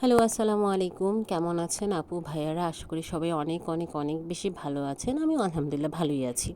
Hello, আসসালামু আলাইকুম। কেমন আছেন আপু, ভাইয়ারা? আশা করি সবাই অনেক অনেক অনেক বেশি ভালো আছেন। আমি আলহামদুলিল্লাহ ভালোই আছি।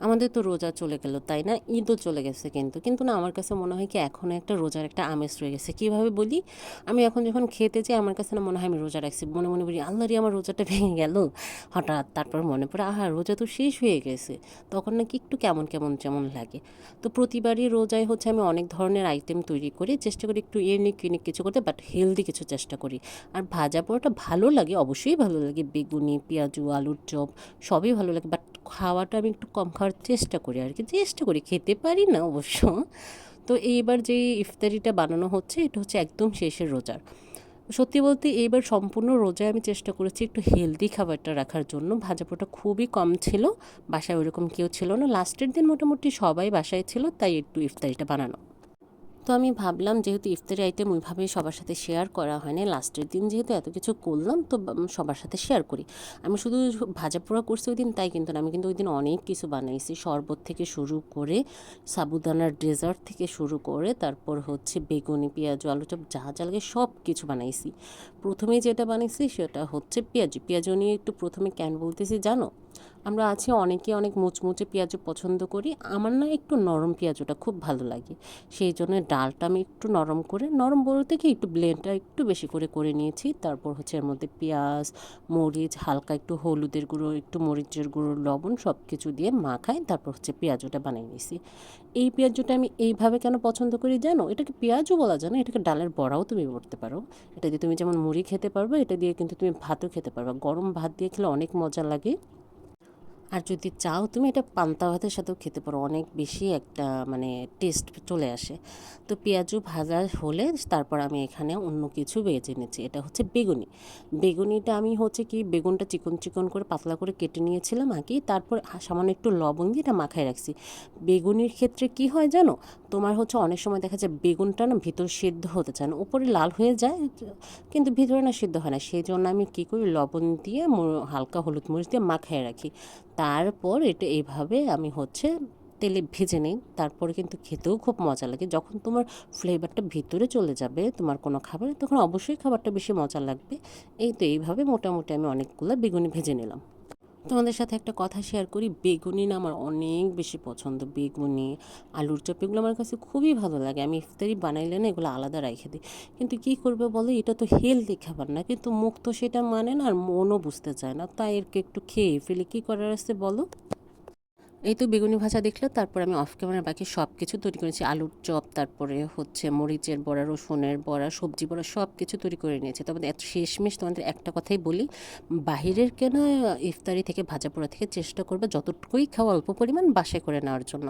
আমাদের তো রোজা চলে গেল, তাই না? ঈদও চলে গেছে কিন্তু। কিন্তু না, আমার কাছে মনে হয় কি এখনও একটা রোজার একটা আমেজ রয়ে গেছে। কীভাবে বলি? আমি এখন যখন খেতে যাই, আমার কাছে না মনে হয় আমি রোজা রাখছি। মনে মনে বলি আল্লাহরই আমার রোজাটা ভেঙে গেল। হঠাৎ তারপর মনে পড়ে, আহা, রোজা তো শেষ হয়ে গেছে। তখন নাকি একটু কেমন কেমন যেমন লাগে। তো প্রতিবারই রোজায় হচ্ছে আমি অনেক ধরনের আইটেম তৈরি করি, চেষ্টা করি একটু ইউনিক ইউনিক কিছু করতে বাট হেলদি কিছু চেষ্টা করি। আর ভাজা পোড়াটা ভালো লাগে, অবশ্যই ভালো লাগে। বেগুনি, পেঁয়াজু, আলুর চপ, সবই ভালো লাগে বাট খাওয়াটা আমি একটু কম খাওয়ার চেষ্টা করি আর কি, চেষ্টা করি, খেতে পারি না অবশ্য। তো এইবার যে ইফতারিটা বানানো হচ্ছে, এটা হচ্ছে একদম শেষের রোজার সত্যি বলতে এইবার সম্পূর্ণ রোজায় আমি চেষ্টা করেছি একটু হেলদি খাবারটা রাখার জন্য। ভাজাপোটা খুবই কম ছিল, বাসায় ওরকম কেউ ছিল না। লাস্টের দিন মোটামুটি সবাই বাসায় ছিল, তাই একটু ইফতারিটা বানানো। তো আমি ভাবলাম, যেহেতু ইফতারি আইটেম ওইভাবে সবার সাথে শেয়ার করা হয়নি লাস্টের দিন যেহেতু এত কিছু করলাম, তো সবার সাথে শেয়ার করি। আমি শুধু ভাজা পোড়া করছি ওই দিন, তাই কিন্তু না, আমি কিন্তু ওই দিন অনেক কিছু বানাইছি। শরবত থেকে শুরু করে সাবুদানার ডেজার্ট থেকে শুরু করে, তারপর হচ্ছে বেগুনি, পেঁয়াজ, আলু চপ, যা যা লাগে সব কিছু বানাইছি। প্রথমে যেটা বানাইছি সেটা হচ্ছে পেঁয়াজ। পেঁয়াজ নিয়ে একটু প্রথমে কেন বলতেছি জানো? আমরা আছি অনেকে অনেক মুচমুচে পেঁয়াজও পছন্দ করি। আমার না একটু নরম পেঁয়াজটা খুব ভালো লাগে। সেই জন্য ডালটা আমি একটু নরম করে, নরম বলতে কি একটু ব্লেন্ডটা একটু বেশি করে করে নিয়েছি। তারপর হচ্ছে এর মধ্যে পেঁয়াজ, মরিচ, হালকা একটু হলুদের গুঁড়ো, একটু মরিচের গুঁড়ো, লবণ সব কিছু দিয়ে মাখাই তারপর হচ্ছে পেঁয়াজটা বানিয়ে নিয়েছি। এই পেঁয়াজটা আমি এইভাবে কেন পছন্দ করি জানো? এটাকে পেঁয়াজও বলা যায় না, এটাকে ডালের বড়াও তুমি করতে পারো। এটা দিয়ে তুমি যেমন মুড়ি খেতে পারবে, এটা দিয়ে কিন্তু তুমি ভাতও খেতে পারবে। গরম ভাত দিয়ে খেলে অনেক মজা লাগে। আর যদি চাও তুমি এটা পান্তা ভাতের সাথেও খেতে পারো। অনেক বেশি একটা মানে টেস্ট চলে আসে। তো পেঁয়াজু ভাজা হলে তারপর আমি এখানে অন্য কিছু বেজে নিচ্ছি। এটা হচ্ছে বেগুনি। বেগুনিটা আমি হচ্ছে কি, বেগুনটা চিকন চিকন করে পাতলা করে কেটে নিয়েছিলাম আগে। তারপর সামান্য একটু লবণ দিয়ে এটা মাখায় রাখছি। বেগুনির ক্ষেত্রে কি হয় জানো? তোমার হচ্ছে অনেক সময় দেখা যায় বেগুনটা না ভিতর সিদ্ধ হতে চায় না। উপরে লাল হয়ে যায়, কিন্তু ভিতরে না সিদ্ধ হয় না। সেই জন্য আমি কী করি, লবণ দিয়ে হালকা হলুদ মরিচ দিয়ে মাখায় রাখি। তারপর এটা এইভাবে আমি হচ্ছে তেলে ভেজে নিই। তারপরে কিন্তু খেতেও খুব মজা লাগে। যখন তোমার ফ্লেভারটা ভিতরে চলে যাবে, তোমার কোনো খাবারে, তখন অবশ্যই খাবারটা বেশি মজা লাগবে। এই তো এইভাবে মোটামুটি আমি অনেকগুলো বেগুনি ভেজে নিলাম। তোমাদের সাথে একটা কথা শেয়ার করি। বেগুনি না আমার অনেক বেশি পছন্দ। বেগুনি, আলুর চপ, এগুলো আমার কাছে খুবই ভালো লাগে। আমি ইফতারি বানাইলে না এগুলো আলাদা রেখে দিই। কিন্তু কি করবে বলো? এটা তো হেলদি খাবার না। কিন্তু মুখ তো সেটা মানে না আর মনও বুঝতে চায় না। তাই এরকে একটু খেয়ে ফেলে। কী করার আছে বলো? এই তো বেগুনি ভাজা দেখল তারপর আমি অফ ক্যামেরা বাকি সব কিছু তৈরি করেছি আলুর চপ, তারপরে হচ্ছে মরিচের বড়া, রসুনের বড়া, সবজি বড়া সব কিছু তৈরি করে নিয়েছি। তবে এত শেষমেশ তোমাদের একটা কথাই বলি, বাহিরের কেন ইফতারি থেকে ভাজা পোড়া থেকে চেষ্টা করবে যতটুকুই খাওয়া অল্প পরিমাণ বাসায় করে নেওয়ার জন্য।